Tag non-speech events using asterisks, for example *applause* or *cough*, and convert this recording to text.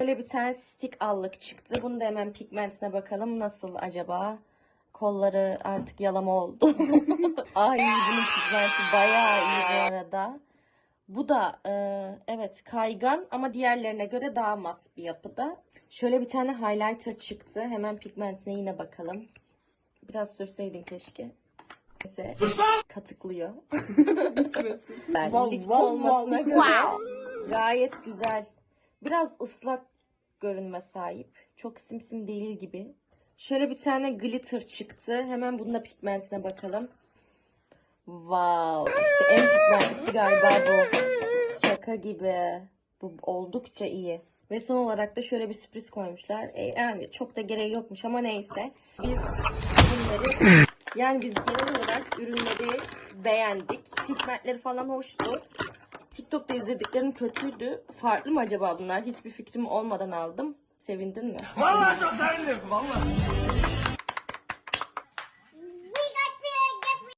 Böyle bir tane stick allık çıktı. Bunu da hemen pigmentine bakalım nasıl acaba. Kolları artık yalama oldu. *laughs* Ay bunun pigmenti bayağı iyi bu arada. Bu da e, evet kaygan ama diğerlerine göre daha mat bir yapıda. Şöyle bir tane highlighter çıktı. Hemen pigmentine yine bakalım. Biraz sürseydin keşke. Neyse katıklıyor. *laughs* Vav, olmasına vav. göre gayet güzel. Biraz ıslak görünme sahip. Çok simsim değil gibi. Şöyle bir tane glitter çıktı. Hemen bunun da pigmentine bakalım. Wow. işte en pigmentlisi galiba bu. Şaka gibi. Bu oldukça iyi. Ve son olarak da şöyle bir sürpriz koymuşlar. E, yani çok da gereği yokmuş ama neyse. Biz bunları yani biz genel olarak ürünleri beğendik. Pigmentleri falan hoştu. TikTok'ta izlediklerim kötüydü. Farklı mı acaba bunlar? Hiçbir fikrim olmadan aldım. Sevindin mi? Vallahi çok sevindim. Vallahi.